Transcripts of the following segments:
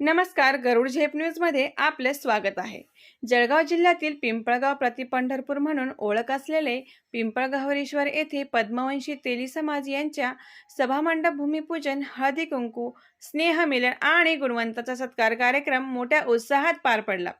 नमस्कार गरुड झेप न्यूजमध्ये आपले स्वागत आहे. जळगाव जिल्ह्यातील पिंपळगाव प्रतिपंढरपूर म्हणून ओळख असलेले पिंपळगावरेश्वर येथे पद्मवंशी तेली समाज यांच्या सभामंडप भूमिपूजन हळदी कुंकू स्नेहमिलन आणि गुणवंताचा सत्कार कार्यक्रम मोठ्या उत्साहात पार पडला.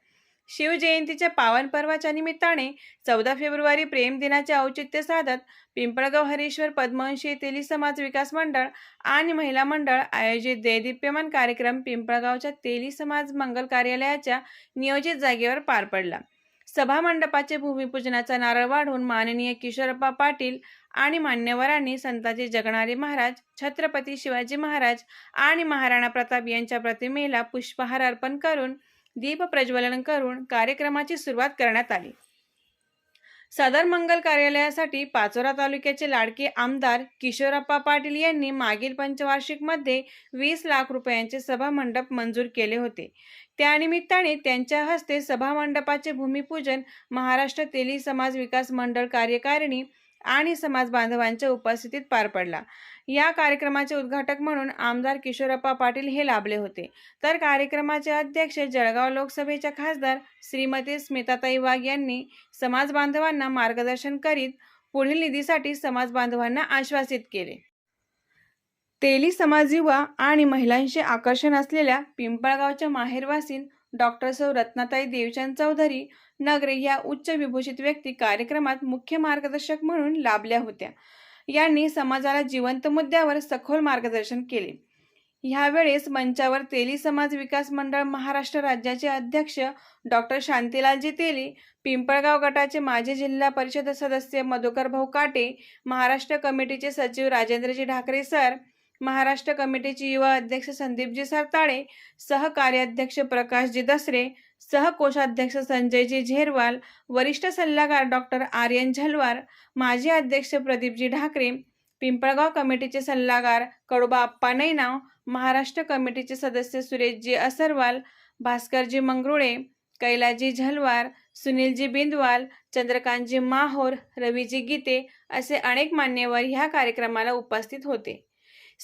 शिवजयंतीच्या पावन पर्वाच्या निमित्ताने चौदा फेब्रुवारी प्रेम दिनाचे औचित्य साधत पिंपळगाव हरीश्वर पद्मवंशी तेली समाज विकास मंडळ आणि महिला मंडळ आयोजित दैदिप्यमान कार्यक्रम पिंपळगावच्या तेली समाज मंगल कार्यालयाच्या नियोजित जागेवर पार पडला. सभा मंडपाचे भूमिपूजनाचा नारळ वाढून माननीय किशोरप्पा पाटील आणि मान्यवरांनी संताजी जगणारे महाराज छत्रपती शिवाजी महाराज आणि महाराणा प्रताप यांच्या प्रतिमेला पुष्पहार अर्पण करून दीप प्रज्वलन करून कार्यक्रमाची सुरुवात करण्यात आली. सदर मंगल कार्यालयासाठी पाचोरा तालुक्याचे लाडके आमदार किशोरप्पा पाटील यांनी मागील पंचवार्षिकमध्ये वीस लाख रुपयांचे सभामंडप मंजूर केले होते. त्यानिमित्ताने त्यांच्या हस्ते सभामंडपाचे भूमिपूजन महाराष्ट्र तेली समाज विकास मंडळ कार्यकारिणी आणि समाज बांधवांच्या उपस्थितीत पार पडला. या कार्यक्रमाचे उद्घाटक म्हणून आमदार किशोरप्पा पाटील हे लाभले होते. तर कार्यक्रमाचे अध्यक्ष जळगाव लोकसभेच्या खासदार श्रीमती स्मिताताई वाघ यांनी समाज बांधवांना मार्गदर्शन करीत पुढील निधीसाठी समाज बांधवांना आश्वासित केले. तेली समाज युवा आणि महिलांचे आकर्षण असलेल्या पिंपळगावच्या माहेरवासीन डॉक्टर सौ. रत्नाताई देवचंद चौधरी नगरे या उच्च विभूषित व्यक्ती कार्यक्रमात मुख्य मार्गदर्शक म्हणून लाभल्या होत्या. यांनी समाजाला जिवंत मुद्द्यावर सखोल मार्गदर्शन केले. ह्यावेळेस मंचावर तेली समाज विकास मंडळ महाराष्ट्र राज्याचे अध्यक्ष डॉक्टर शांतीलालजी तेली पिंपळगाव गटाचे माजी जिल्हा परिषद सदस्य मधुकर भाऊ काटे महाराष्ट्र कमिटीचे सचिव राजेंद्रजी ढाकरे सर महाराष्ट्र कमिटीचे युवा अध्यक्ष संदीपजी सरताळे सहकार्याध्यक्ष प्रकाशजी दसरे सहकोषाध्यक्ष संजयजी झेरवाल वरिष्ठ सल्लागार डॉक्टर आर्यन झलवार माजी अध्यक्ष प्रदीपजी ढाकरे पिंपळगाव कमिटीचे सल्लागार कडोबा आप्पा नैनाव महाराष्ट्र कमिटीचे सदस्य सुरेशजी असरवाल भास्करजी मंगरुळे कैलाजी झलवार सुनीलजी बिंदवाल चंद्रकांतजी माहोर रवीजी गीते असे अनेक मान्यवर ह्या कार्यक्रमाला उपस्थित होते.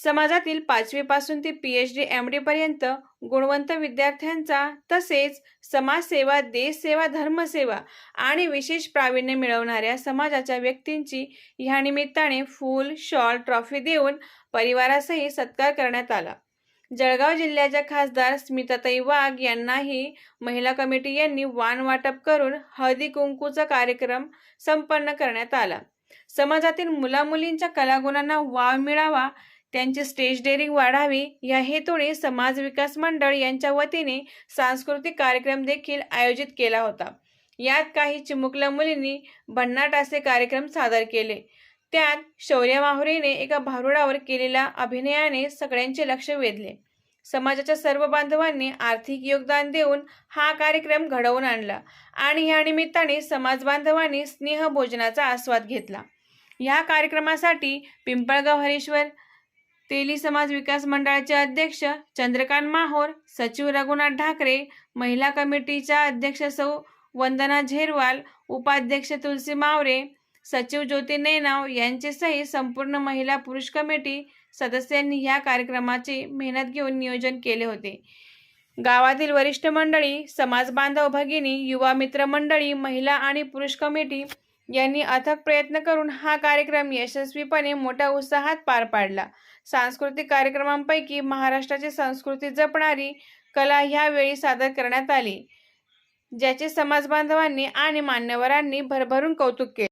समाजातील पाचवीपासून ते पी एच डी एम डीपर्यंत गुणवंत विद्यार्थ्यांचा तसेच समाजसेवा देशसेवा धर्मसेवा आणि विशेष प्रावीण्य मिळवणाऱ्या समाजाच्या व्यक्तींची ह्या निमित्ताने फूल शॉल ट्रॉफी देऊन परिवारासही सत्कार करण्यात आला. जळगाव जिल्ह्याच्या खासदार स्मिताताई वाघ यांनाही महिला कमिटी यांनी वाण वाटप करून हळदी कुंकूचा कार्यक्रम संपन्न करण्यात आला. समाजातील मुलामुलींच्या कलागुणांना वाव मिळावा त्यांची स्टेज डेअरिंग वाढावी या हेतूने समाज विकास मंडळ यांच्या वतीने सांस्कृतिक कार्यक्रम देखील आयोजित केला होता. यात काही चिमुकल्या मुलींनी भन्नाट असे कार्यक्रम सादर केले. त्यात शौर्य माहुरीने एका भारुडावर केलेल्या अभिनयाने सगळ्यांचे लक्ष वेधले. समाजाच्या सर्व बांधवांनी आर्थिक योगदान देऊन हा कार्यक्रम घडवून आणला आणि या निमित्ताने समाज बांधवांनी स्नेह भोजनाचा आस्वाद घेतला. या कार्यक्रमासाठी पिंपळगाव हरेश्वर तेली समाज विकास मंडळाचे अध्यक्ष चंद्रकांत माहोर सचिव रघुनाथ ढाकरे महिला कमिटीच्या अध्यक्ष सौ वंदना झेरवाल उपाध्यक्ष तुलसी मावरे सचिव ज्योती नैनाव यांचेसही संपूर्ण महिला पुरुष कमिटी सदस्यांनी ह्या कार्यक्रमाची मेहनत घेऊन नियोजन केले होते. गावातील वरिष्ठ मंडळी समाज बांधव भगिनी युवा मित्र मंडळी महिला आणि पुरुष कमिटी यांनी अथक प्रयत्न करून हा कार्यक्रम यशस्वीपणे मोठ्या उत्साहात पार पाडला. सांस्कृतिक कार्यक्रमांपैकी महाराष्ट्राची संस्कृती जपणारी कला ह्यावेळी सादर करण्यात आली ज्याचे समाज बांधवांनी आणि मान्यवरांनी भरभरून कौतुक केले.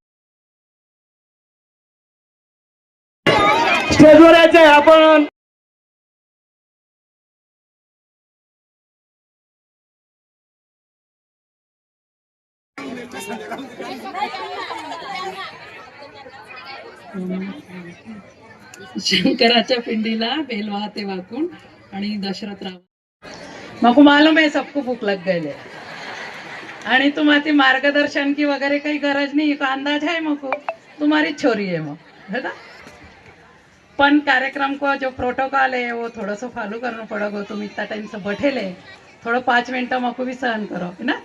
आपण शंकराच्या पिंडीला बेल वाहते वाकून आणि दशरथ राव. मग मालूम आहे सबको भूक लग गेले. आणि तुम्हाला मार्गदर्शन की वगैरे काही गरज नाही तो अंदाज आहे मग तुम्हारी छोरी आहे मग है ना? पण कार्यक्रम को जो प्रोटोकॉल है वो थोड़ा सा फॉलो करना पड़ेगा तुम इतना टाइम से बैठे ले थोड़ा पाँच मिनट मको भी सहन करो है ना?